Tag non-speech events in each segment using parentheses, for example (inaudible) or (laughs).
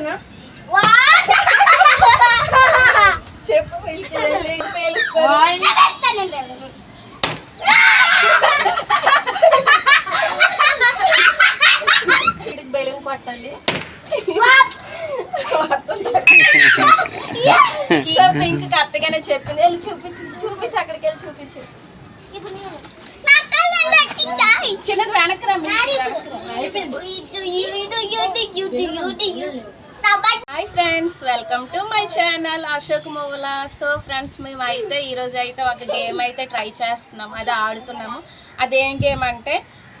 చెప్పనా చెప్పు మిల్కీ వెళ్ళి వీడికి బెలూన్ కొట్టాలి? సో పింక్ కరెక్ట్గానే చెప్పింది. వెళ్ళి చూపించు చూపించు అక్కడికి వెళ్ళి చూపించు. చిన్నది వెనక్కి రా మిల్కీ, వెనక్కి రా. అయిపోయింది hi friends welcome to my channel Ashok మూవల so friends మేము అయితే ఈరోజు అయితే ఒక గేమ్ అయితే ట్రై చేస్తున్నాము. అది ఆడుతున్నాము. అదేం గేమ్ అంటే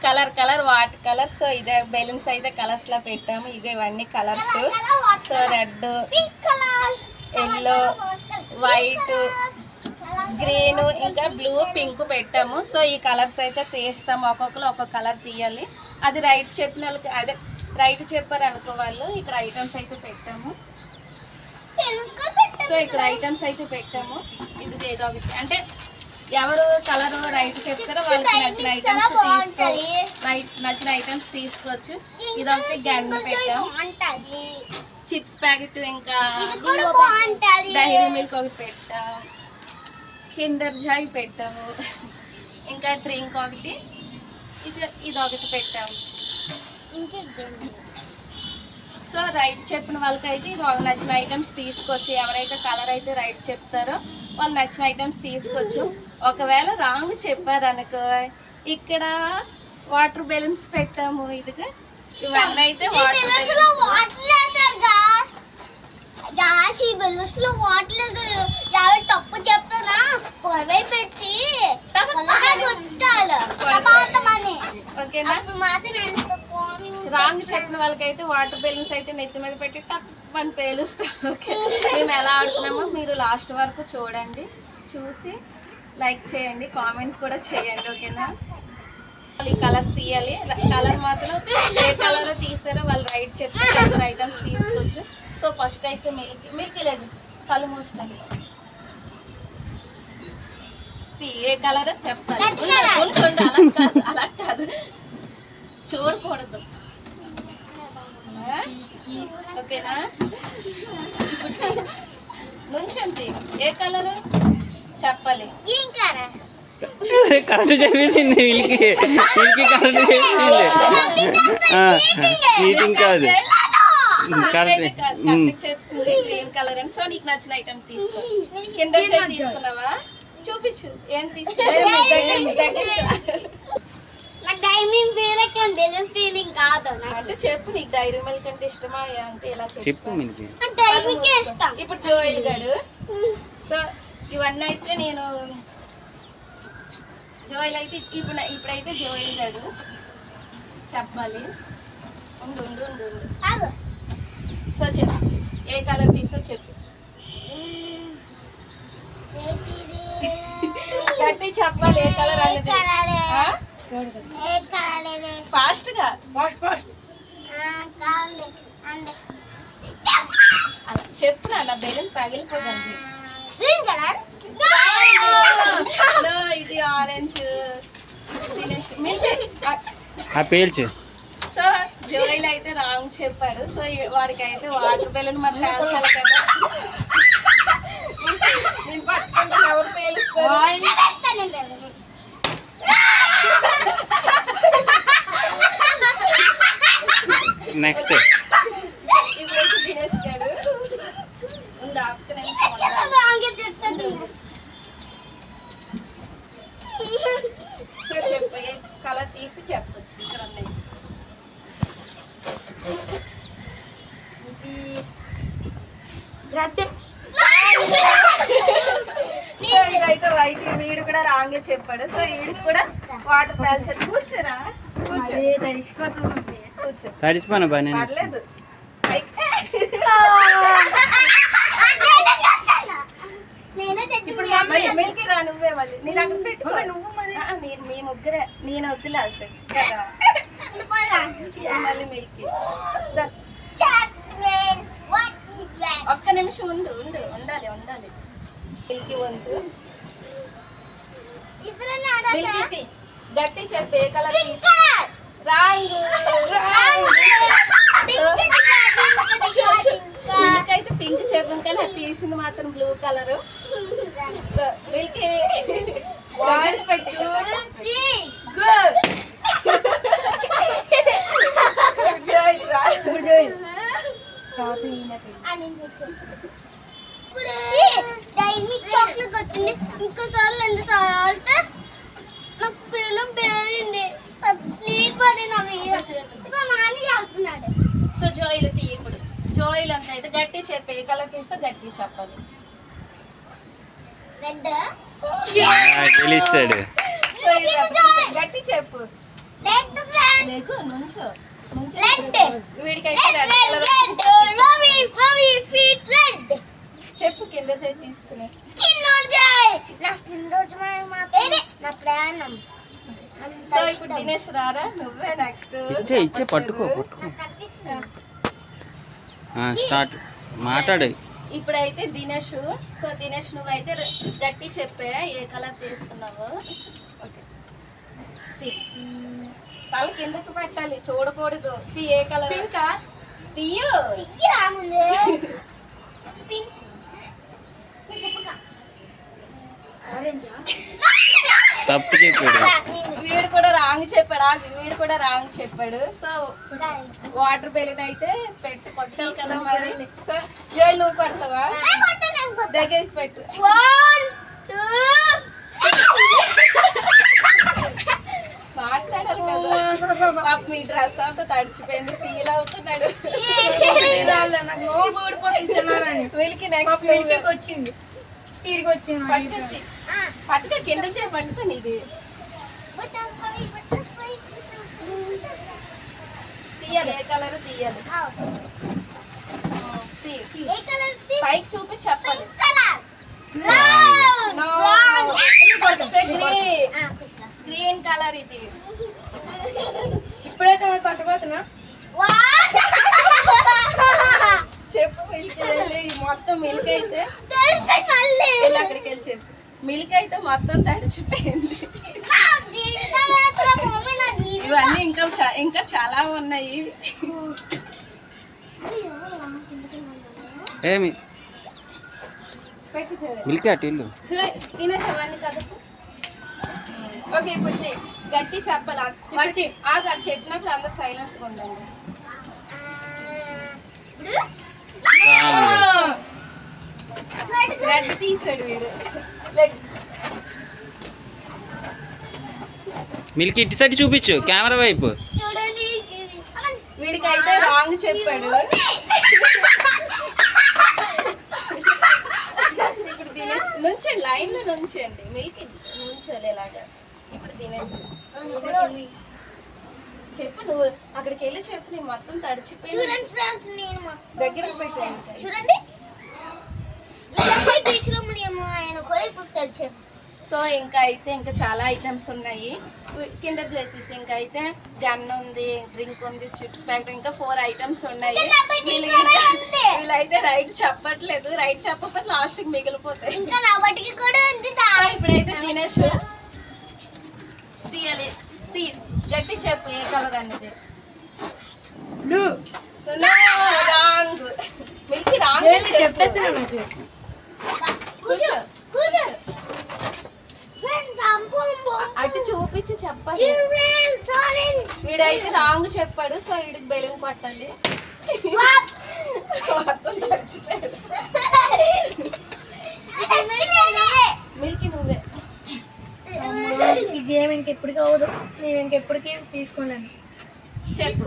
colour colour what colour so ఇదే బెలూన్స్ అయితే కలర్స్లో పెట్టాము. ఇక ఇవన్నీ colours so red yellow white green ఇంకా బ్లూ పింక్ పెట్టాము. సో ఈ కలర్స్ అయితే తీస్తాము. ఒక్కొక్కరు ఒక్కొక్క కలర్ తీయాలి. అది రైట్ చెప్పిన వాళ్ళకి అదే రైట్ చెప్పారు అనుకో వాళ్ళు. ఇక్కడ ఐటమ్స్ అయితే పెట్టాము. సో ఇక్కడ ఐటమ్స్ అయితే పెట్టాము. ఇది ఏదో ఒకటి. అంటే ఎవరు కలర్ రైట్ చెప్తారో వాళ్ళకి నచ్చిన ఐటమ్స్ తీసుకో రైట్ నచ్చిన ఐటమ్స్ తీసుకోవచ్చు. ఇది ఒకటి గన్ పెట్టాం చిప్స్ ప్యాకెట్ ఇంకా డైరీ మిల్క్ ఒకటి పెట్టాం కిండర్ జాయ్ పెట్టాము. ఇంకా డ్రింక్ ఒకటి. ఇది ఇది ఒకటి పెట్టాము. సో రైట్ చెప్పిన వాళ్ళకైతే ఇది నచ్చిన ఐటమ్స్ తీసుకోవచ్చు ఎవరైతే కలర్ అయితే రైట్ చెప్తారో వాళ్ళు నచ్చిన ఐటమ్స్ తీసుకోవచ్చు ఒకవేళ రాంగ్ చెప్పారు అనుకో ఇక్కడ వాటర్ బెలూన్స్ పెట్టాము ఇదిగా. ఇవన్నీ అయితే వాటర్ బెలూన్స్ తప్పు పొడవై పెట్టి గుద్దాలి. ఓకేనా? రాంగ్ చెప్పిన వాళ్ళకైతే వాటర్ బెలూన్స్ అయితే నెత్తి మీద పెట్టి టక్ అని పేలుస్తాం. ఓకే. మేము ఎలా ఆడుతున్నామో మీరు లాస్ట్ వరకు చూడండి. చూసి లైక్ చేయండి కామెంట్ కూడా చేయండి ఓకేనా? వాళ్ళు ఈ కలర్ తీయాలి. కలర్ మాత్రం ఏ కలర్ తీసారో వాళ్ళు రైట్ చెప్తే ఐటమ్స్ తీసుకోవచ్చు. సో ఫస్ట్ అయితే మిల్క్ మిల్క్ లేదు. కళ్ళు మూస్తాను. ఏ కలర్ చెప్పాలి అలా కాదు అలా కాదు. చూడకూడదు. ఓకేనా? ఇప్పుడు నుంచండి ఏ కలరు? చెప్పాలి. కరెక్ట్ చెప్పేసింది వీళ్ళకి. వీళ్ళకి కరెక్ట్ చెప్పింది చీటింగ్ కాదు. కరెక్ట్. చెప్తుంది గ్రీన్ కలర్ అని? సో నీకు నచ్చిన ఐటమ్ తీసుకో. కింద తీసుకున్నావా? చూపించు. ఏం తీసుకున్నావు ఫీలింగ్ బెలూన్ ఫీలింగ్ కాదు అంటే చెప్పు నీకు డైరీ మిల్క్ అంటే ఇష్టమా అంటే చెప్పు? ఇష్టం ఇప్పుడు జోయిల్ గడు. సో ఇవన్నీ అయితే నేను జోయిల్ అయితే ఇప్పుడు ఇప్పుడైతే జోయిల్ గడు చెప్పాలి. ఉండు ఉండు ఉండు ఉండు. సో చెప్పు. ఏ కలర్ తీసో చెప్పు? గట్టి చెప్పాలి ఏ కలర్ ఏ ఫాస్ట్గా ఫాస్ట్ ఫాస్ట్. ఆ, కావాలి. అండ్. అలా చెప్పు (laughs) నా బెలూన్ పగిలిపోదండి గ్రీన్ కలర్ ఇది ఆరెంజ్ పేల్చు. సో జోయిల్ అయితే రాంగ్ చెప్పాడు. సో వాడికి అయితే వాటర్ బెలూన్ మరి పేల్చాలి కదా. నేను పట్టుకుంటే ఎవరు పేలుస్తారు నెక్స్ట్ ఇప్పుడైతే దినేష్ గారు ఉండు, ఒక్క నిమిషం ఉండాలి. సో చెప్పు నెక్స్ట్ కలర్ తీసి చెప్పు ఇక్కడ రెడ్ సో వైట్ వీడు కూడా రాంగ్ చెప్పాడు. సో వీడికి కూడా వాటర్ పేల్చాడు కూర్చోరా? కూర్చో. కూర్చో. తడిసిపోను బా నేను పర్లేదు. ఇప్పుడు మళ్ళీ మిల్కీ రా నువ్వే మళ్ళీ. నేను అక్కడ పెట్టుకో. నువ్వు నేను మీ ముగ్గురే. నేను వద్దులే అసలు మళ్ళీ మిల్కీ. ఒక్క నిమిషం ఉండు ఉండు. ఉండాలి ఉండాలి. మిల్కీ వంతు మిల్కీ. గట్టి చెప్పు ఏ కలర్ తీసి రాంగ్ రాంగ్. షూ, షూ. ప్రాబ్లం కానీ అది తీసింది మాత్రం బ్లూ కలర్ సో మిల్కీ పెట్టి. గుడ్ ఇప్పుడు డైలీ చాక్లెట్ వచ్చింది ఇంకోసారి రెండు సార్లు నాకు పిల్లలు పేరింది నీకు పడి నా మీద ఇప్పుడు మా నాన్న చేస్తున్నాడు సో జోయిలు తీ ఇప్పుడు జోయిలు అంత అయితే గట్టి చెప్పే ఏ కలర్ తీస్తే గట్టి చెప్పాలి రెడ్. గట్టి చెప్పు రెడ్ ఫ్రెండ్ లేకు నుంచో నుంచో. వీడికైతే రెడ్ కలర్ చెప్పు కింద చేయి తీసుకుని. నా మాత్రం. నా ప్రాణం. సో ఇప్పుడు దినేష్ రారా? నువ్వే నెక్స్ట్ ఇచ్చే ఇచ్చే పట్టుకో పట్టుకో. స్టార్ట్. మాట్లాడు. ఇప్పుడైతే దినేష్ సో దినేష్ నువ్వైతే గట్టి చెప్పే ఏ కలర్ తీస్తున్నావు ఓకే. తీ. తల కిందకి పెట్టాలి? చూడకూడదు. తీ ఏ కలర్? ఇంకా తీయు. తీయరా ముందే? (laughs) పింక్ తప్పు చెప్పాడు. వీడు కూడా రాంగ్ చెప్పాడు ఆ వీడు కూడా రాంగ్ చెప్పాడు. సో వాటర్ బెలూన్ అయితే పెట్టి కొట్టాలి కదా మరి. సో జోయ్ నువ్వు కొడతావా? దగ్గరికి పెట్టు. మాట్లాడాలి కదా. పాప మీ డ్రెస్ అంతా తడిచిపోయింది ఫీల్ అవుతున్నాడు. నాకు నోరు ఊడిపోతుంది వీళ్ళకి నెక్స్ట్ వీళ్ళకి వచ్చింది. వీడికి వచ్చింది. పట్టుకో కింద చేయి పట్టుకొని ఇది తీయాలి ఏ కలర్ తీయాలి. పైకి చూపి చెప్పాలి. Green colour. ఇది. ఇప్పుడైతే మనం కొట్టబోతున్నా చెప్పు మిల్క్ వెళ్ళి మొత్తం మిల్క్ అయితే. అక్కడికి వెళ్ళి చెప్పు. మిల్క్ అయితే మొత్తం తడిచిపోయింది. ఇవన్నీ ఇంకా ఇంకా చాలా ఉన్నాయి. ఏమి? మిల్క్ అటు తినేసేవాడిని కదుపు ఓకే ఇప్పుడు. గట్టి చెప్పాలి. ఆ గట్టి చెప్పినప్పుడు అందరు సైలెన్స్ ఉండండి. గట్టి తీసాడు వీడు. మిల్క్ ఇటు సైడ్ చూపించు కెమెరా వైపు. చూడండి. వీడికైతే రాంగ్ చెప్పాడు. ఇప్పుడు తినేసి నుంచి లైన్లో నుంచండి. మిల్క్ నుంచోలే ఇలాగా. ఇప్పుడు తినేసి చెప్పు నువ్వు అక్కడికి వెళ్ళి చెప్పు నీ మొత్తం తడిచిపోయి చూడండి ఫ్రెండ్స్ నేను దగ్గరకు. చూడండి బీచ్లో మేము ఆయన కూడా ఇప్పుడు తెలిసాం సో ఇంకా అయితే ఇంకా చాలా ఐటమ్స్ ఉన్నాయి. కిండర్ జైతీస్ ఇంకా అయితే గన్ ఉంది డ్రింక్ ఉంది చిప్స్ ప్యాకెట్ ఇంకా ఫోర్ ఐటమ్స్ ఉన్నాయి. వీళ్ళైతే రైట్ చెప్పట్లేదు. రైట్ చెప్పకపోతే లాస్ట్ మిగిలిపోతాయి. ఇప్పుడైతే తినేసి తీయాలి. తీ గట్టి చెప్పు ఏ కలర్ అనేది బ్లూ రాంగ్. మిల్కి రాంగ్ చెప్పేస్తున్నా నాకు కూర్చో కూర్చో ఫ్రెండ్స్ రాంపొంబో అటు చూపించి చెప్పాలి ఫ్రెండ్స్ ఆరెంజ్ వీడైతే రాంగ్ చెప్పాడు సో వీడికి. తడిచిపోయాడు మిల్కి నువ్వే. ఈ గేమ్ ఇంకెప్పటికీ అవ్వదు. నేను ఇంకెప్పటికీ తీసుకోలేను. చెప్పు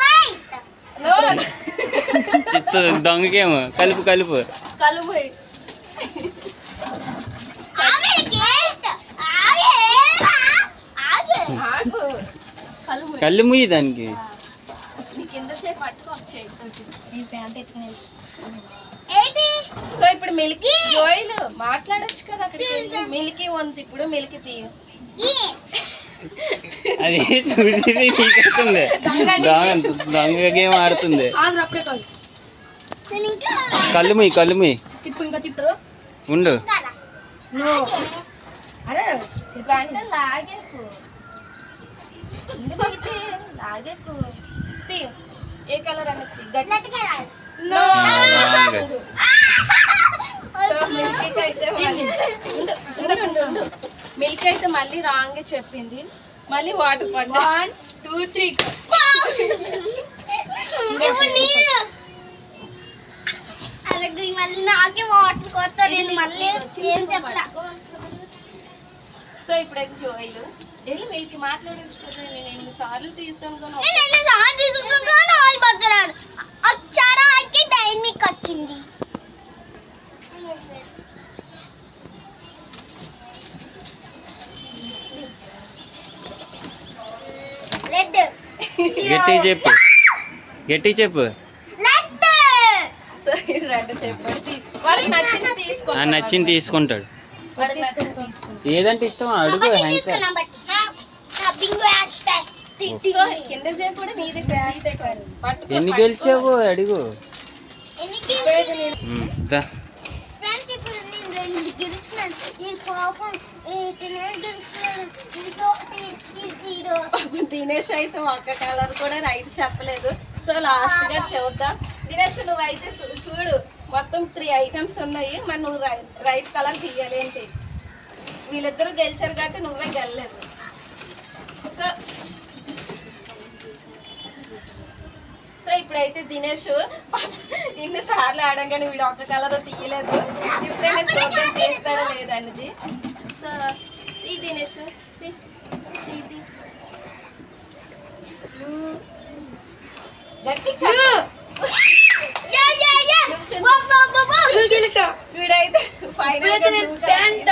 వైట్ No. చిత్త దొంగకేమో. కలుపు కలుపు. కలుపు. కళ్ళు ముయ్యి దానికి. సో ఇప్పుడు మిల్కీ జోయిల్ మాట్లాడొచ్చు కదా మిల్కీ వంతు ఇప్పుడు మిల్కీ తీయు. అది చూసి నీకెత్తుంది దొంగ దొంగ గేమ్ ఆడుతుంది. కళ్ళు ముయ్యి కళ్ళు తిట్టరు ఉండు. ఏ కలర్ అనేది మిల్క్ అయితే మళ్ళీ రాంగ్ చెప్పింది. మళ్ళీ వాటర్ పడ్డా. వన్ టూ త్రీ మళ్ళీ నాకే వాటర్ కొత్త నేను మళ్ళీ సో ఇప్పుడైతే జోయిలు వెళ్ళి మిల్క్ మాట్లాడించుకోలేదు నేను ఎన్ని సార్లు తీసాను కానీ నేను ఎన్ని సార్లు తీసుకుంటున్నాను వాళ్ళు పక్కనాడు వచ్చారా అయితే వచ్చింది. గట్టి చెప్పు. గట్టి చెప్పు. నచ్చింది ఆ తీసుకోండి నచ్చింది తీసుకుంటాడు ఏదంటే ఇష్టం? అడుగు హ్యాండ్ తీసుకున్నా బట్టి. నా నేను గెలుచుకున్నాను నేను పాపం నైన్ దినేష్ అయితే ఒక్క కలర్ కూడా రైట్ చెప్పలేదు. సో లాస్ట్గా చూద్దాం. దినేష్ నువ్వు అయితే చూ- చూడు మొత్తం త్రీ ఐటమ్స్ ఉన్నాయి. మరి నువ్వు రైట్ కలర్ తీయాలి ఏంటి వీళ్ళిద్దరూ గెలిచారు కాబట్టి నువ్వే గెలలేదు సో సో ఇప్పుడైతే దినేష్ ఇన్ని సార్లు ఆడాం కానీ వీడు ఒక్క కలర్ తీయలేదు. ఇప్పుడైనా చూద్దాం తీస్తాడో లేదన్నది సో ఈ దినేష్ వీడైతే ప్యాంట్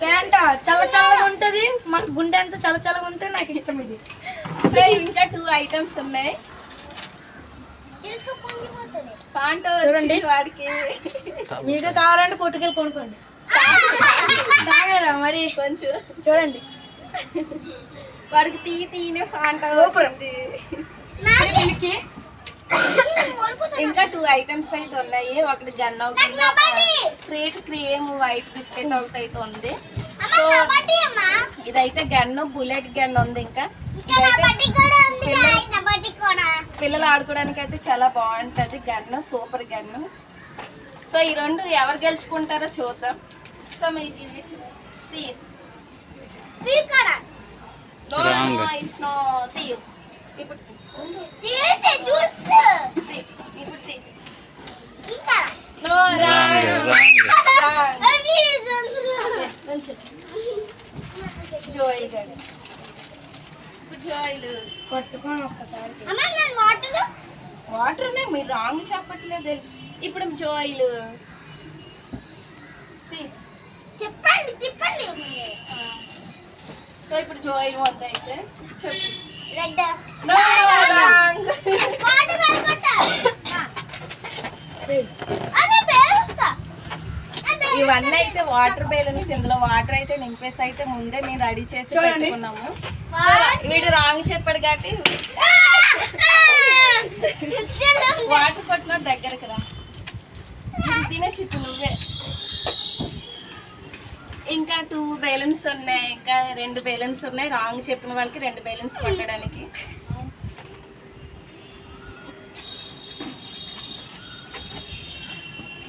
ఫ్యాంటా చల్ల చల్లగా ఉంటది. మన గుండె అంతా చల్ల చల్లగా ఉంటే నాకు ఇష్టం ఇది. (laughs) సో ఇంకా టూ ఐటమ్స్ ఉన్నాయి. చూడండి. వాడికి. మీకు కావాలంటే పొట్టుకెళ్ళి కొనుక్కోండి. తాగరా మరి? కొంచెం. చూడండి. వాడికి తీ తీనే. వచ్చింది. వీళ్ళకి ఇంకా టూ ఐటమ్స్ అయితే ఉన్నాయి. ఒకటి గన్ అవుతుంది క్రియేట్ క్రీమ్ వైట్ బిస్కెట్ ఒకటి అయితే ఉంది. అమ్మ సో ఇదైతే గన్ బుల్లెట్ గన్ ఉంది ఇంకా. పిల్లలు- ఆడుకోవడానికి అయితే చాలా బాగుంటది గన్ సూపర్ గన్ సో ఈ రెండు ఎవరు గెలుచుకుంటారో చూద్దాం. సో మీకు తీయు. ఇప్పుడు. ఇప్పుడు జోయిల్ గారు జోయిల్. పట్టుకొని ఒక్కసారి నేను వాటర్? వాటర్ మీరు రాంగ్ చెప్పట్లేదు. ఇప్పుడు జోయిల్. చెప్పండి తిప్పండి సో ఇప్పుడు జోయిల్ మొత్తం అయితే చెప్పు. రెడ్ ఇవన్నీ అయితే వాటర్ బెలూన్స్ ఇందులో వాటర్ అయితే నింపేసి అయితే ముందే మేము రెడీ చేసి. పెట్టుకున్నాము. వీడు రాంగ్ చెప్పాడు కాబట్టి వాటర్ కొట్టిన దగ్గరకు రా. తినేసి నువ్వే. ఇంకా టూ బెలూన్స్ ఉన్నాయి. ఇంకా రెండు బెలూన్స్ ఉన్నాయి. రాంగ్ చెప్పిన వాళ్ళకి రెండు బెలూన్స్ కొట్టడానికి.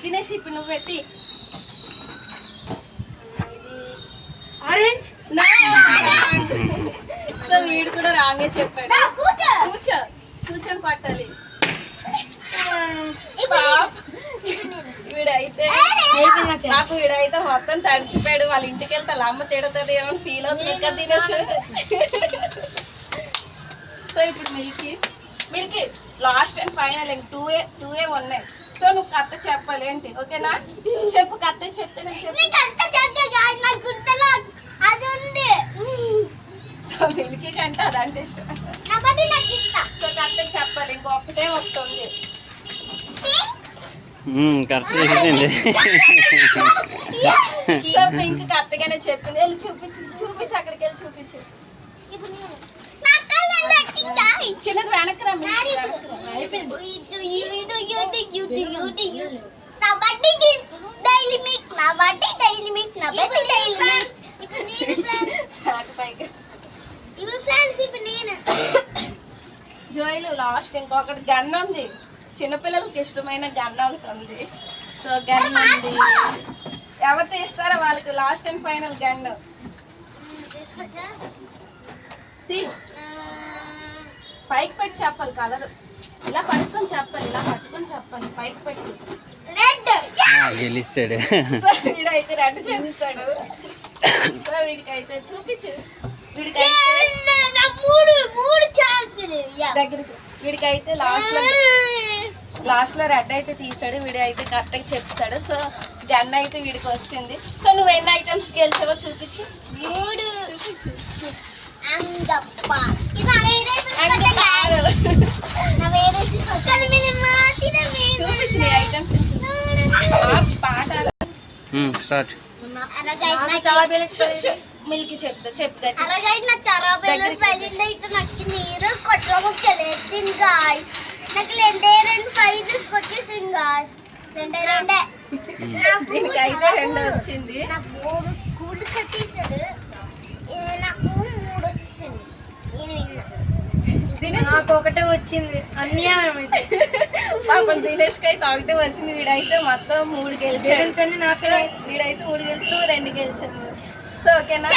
తినేసి ఇప్పుడు నువ్వే తీ ఆరెంజ్ సో వీడు కూడా రాంగే చెప్పాడు. కూర్చో. కూర్చో. కూర్చొని పాప. వీడైతే. నాకు వీడైతే మొత్తం తడిచిపోయాడు. వాళ్ళ ఇంటికి వెళ్తే అమ్మ తిడుతుంది ఏమో ఫీల్ అవుతుంది? కదా దినేష్ సో ఇప్పుడు Milky. Milky last and final ఇంక టూ ఏ టూ ఏ ఉన్నాయి. సో నువ్వు కథ చెప్పాలి ఏంటి? ఓకేనా? చెప్పు కథ చెప్తే నేను చెప్పు. సో మిల్కీ కంటే అదంటే ఇష్టం. సో కథ చెప్పాలి ఇంకొకటే వస్తుంది. కరెక్ట్ చేసింది సో పింక్ కరెక్ట్గానే చెప్పింది. వెళ్ళి చూపించు చూపించు అక్కడికి వెళ్ళి చూపించు. చిన్నది వెనక్కి రా మిల్కీ, నా బట్టికి డైలీ మిక్. నా బట్టి డైలీ మిక్. నా బట్టి డైలీ ఎంజాయ్లు లాస్ట్ ఇంకొకటి గన్ ఉంది. చిన్నపిల్లలకి ఇష్టమైన గన్ ఒకటి ఉంది. సో గన్ ఉంది. ఎవరు తీస్తారో వాళ్ళకి లాస్ట్ అండ్ ఫైనల్ గన్ తీసుకొచ్చా? తీ. పైకి పెట్టి చెప్పాలి కలర్. ఇలా పట్టుకొని చెప్పాలి ఇలా పట్టుకొని చెప్పాలి. పైకి పెట్టి. రెడ్ ఆ, గెలిస్తాడు. సో వీడైతే రెండు చూపిస్తాడు. సో వీడికైతే చూపించు. వీడికైతే దగ్గరికి లాస్ట్లో లాస్ట్లో రెడ్ అయితే తీసాడు వీడు అయితే కరెక్ట్గా చెప్పాడు సో గన్ అయితే వీడికి వస్తుంది సో నువ్వు ఎన్ని ఐటమ్స్ గెలిచావో చూపించు మూడు చూపించు నీ ఐటమ్స్ పాట చాలా మిల్కి చెప్తా చెప్తా అలాగే నా చాలా అయితే నాకు నీరు కొట్ల గాయస్ నాకు రెండే రెండు ఫైవ్ తీసుకొచ్చేసింది గాయస్ రెండే నాకు. వచ్చింది. నాకు మూడు కూడు నాకు మూడు వచ్చింది. నేను విన్నా. దినేష్? నాకు ఒకటే వచ్చింది. అన్యాయం అయితే (laughs) పాపం దినేష్కి అయితే ఒకటే వచ్చింది. వీడైతే మొత్తం మూడు గెలిచాడు. అన్ని నాకే. వీడైతే మూడు గెలిచి నువ్వు రెండు గెలిచావు సో ఓకేనా?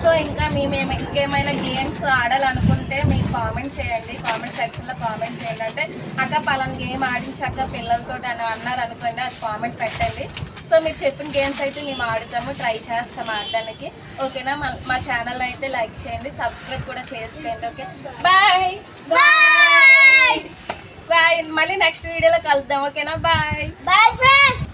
సో ఇంకా మేము ఇంకేమైనా గేమ్స్ ఆడాలనుకుంటే మీకు కామెంట్ చేయండి. కామెంట్ సెక్షన్లో కామెంట్ చేయండి. అంటే అక్క పలానా గేమ్ ఆడించాక పిల్లలతో అని అన్నారు అనుకోండి అది కామెంట్ పెట్టండి. సో మీరు చెప్పిన గేమ్స్ అయితే మేము ఆడుతాము ట్రై చేస్తాము ఆడడానికి. ఓకేనా? మా మా ఛానల్ అయితే లైక్ చేయండి సబ్స్క్రైబ్ కూడా చేసుకోండి ఓకే? బాయ్ బాయ్ బాయ్ మళ్ళీ నెక్స్ట్ వీడియోలో కలుద్దాం ఓకేనా? Bye bye friends